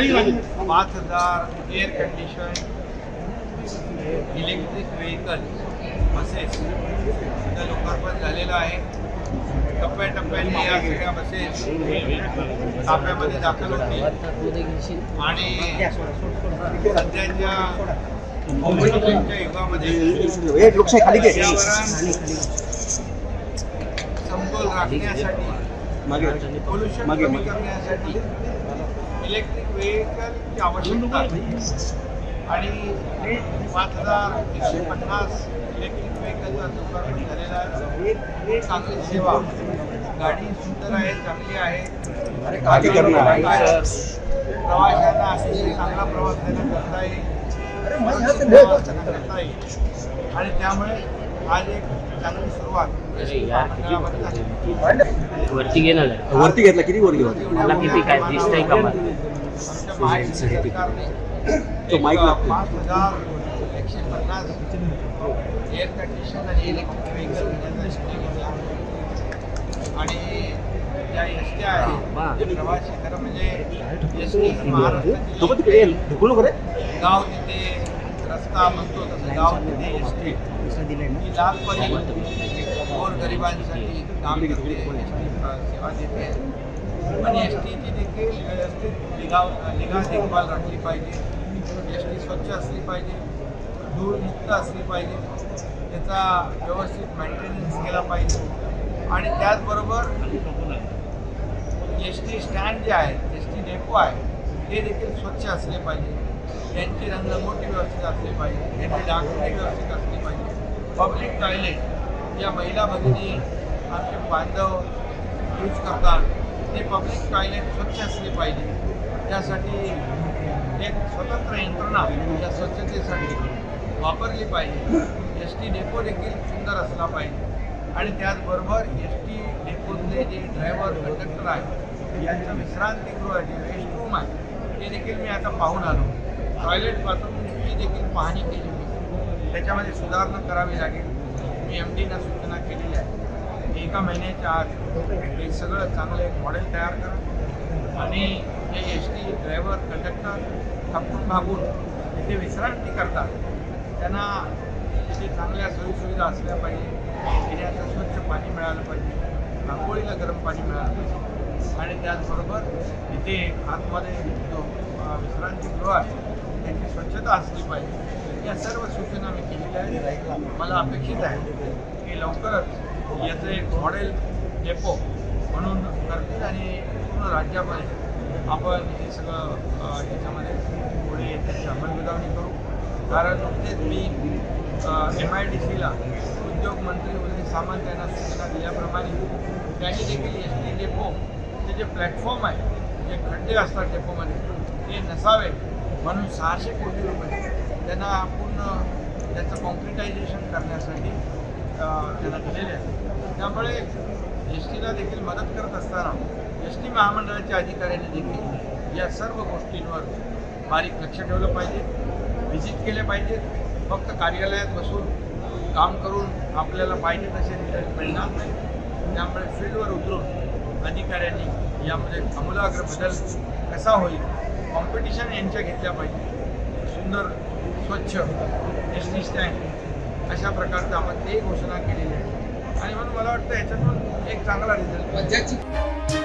पाच हज़ार air condition electric vehicle buses इथं लोकार्पण झालेलं आहे. टप्प्याटप्प्याने या सगळ्या बसेस ताफ्यामध्ये दाखल होतील. आणि सध्याच्या युगामध्ये समतोल राखण्यासाठी पोल्युशन कमी करण्यासाठी इलेक्ट्रिक व्हेकलची आवश्यकता आहे. आणि पाच हजार एकशे पन्नास इलेक्ट्रिक व्हेकलचा झालेला आहे चांगली सेवा गाडी सुंदर आहे चांगली आहे. प्रवाशांना अतिशय चांगला प्रवास त्यांना करता येईल करता येईल आणि त्यामुळे आज एक चांगली सुरुवात. वरती घे ना जरा. वरती घेतला किती वर घेऊ मला किती काय दिसतंय का मला? माईक लागतो. पाच हजार एकशे पन्नास एअर कंडिशन आणि इलेक्ट्रिक व्हेकल आणि ज्या एस टी आहेत ते प्रवासी खरं म्हणजे एस टी महाराष्ट्रातील गाव तिथे रस्ता म्हणतो तसं गाव तिथे एस टी ही लालपरी गोर गरिबांसाठी काम करते एस टी सेवा देते. आणि एस टीची देखील व्यवस्थित निगा निगा देखभाल राखली पाहिजे. एस टी स्वच्छ असली पाहिजे धूळमुक्त असली पाहिजे. त्याचा व्यवस्थित मेंटेनन्स केला पाहिजे. आणि त्याचबरोबर एस टी स्टँड जे आहेत एस टी डेपो आहे ते देखील स्वच्छ असले पाहिजे. त्यांची रंगरंगोटी व्यवस्थित असली पाहिजे. त्यांची डागडुजी व्यवस्थित असली पाहिजे. पब्लिक टॉयलेट या महिला भगिनी आमचे बांधव यूज करतात. ते पब्लिक टॉयलेट स्वच्छ असले पाहिजे. त्यासाठी एक स्वतंत्र यंत्रणा या स्वच्छतेसाठी वापरली पाहिजे. एस टी डेपो देखील सुंदर असला पाहिजे. आणि त्याचबरोबर एस टी डेपोतले जे ड्रायव्हर कंडक्टर आहेत यांचं विश्रांतीगृह जे रेस्ट रूम आहे ते देखील मी आता पाहून आलो. टॉयलेट बाथरूमची देखील पाहणी केली त्याच्यामध्ये सुधारणा करावी लागेल. मी एम डीना सूचना केलेली आहे. एका महिन्याच्या आत हे सगळं चांगलं एक मॉडेल तयार करा. आणि जे एस टी ड्रायव्हर कंडक्टर थकून भागून तिथे विश्रांती करतात. त्यांना तिथे चांगल्या सोयीसुविधा असल्या पाहिजे. पिण्याचं स्वच्छ पाणी मिळालं पाहिजे. आंघोळीला गरम पाणी मिळालं पाहिजे. आणि त्याचबरोबर इथे आतमध्ये जो विश्रांतीगृह आहे त्याची स्वच्छता असली पाहिजे. या सर्व सूचना मी केलेल्या आहेत. मला अपेक्षित आहे की लवकरच याचं एक मॉडेल डेपो म्हणून करतील आणि पूर्ण राज्यामध्ये आपण हे सगळं याच्यामध्ये पुढे त्याची अंमलबजावणी करू. कारण नुकतेच मी एम आय डी सीला उद्योग मंत्री उदय सामंत यांना सूचना दिल्याप्रमाणे त्यांनी देखील एस टी डेपो ते जे प्लॅटफॉर्म आहे जे खड्डे असतात डेपोमध्ये ते नसावे. म्हणून सहाशे कोटी रुपये त्यांना पूर्ण त्याचं कॉन्क्रिटायझेशन करण्यासाठी त्यांना दिलेले आहे त्यामुळे एस टीला देखील मदत करत असताना एस टी महामंडळाच्या अधिकाऱ्यांनी देखील या सर्व गोष्टींवर बारीक लक्ष ठेवलं पाहिजे व्हिजिट केले पाहिजेत फक्त कार्यालयात बसून काम करून आपल्याला पाहिजे तसे रिझल्ट मिळणार नाही. त्यामुळे फील्डवर उतरून अधिकाऱ्यांनी यामध्ये आमूलाग्र बदल कसा होईल कॉम्पिटिशन यांच्या घेतल्या पाहिजे. सुंदर स्वच्छ एस टी स्टँड अशा प्रकारचं आपण ते घोषणा केलेली आहे. आणि म्हणून मला वाटतं याच्यातून एक चांगला रिझल्ट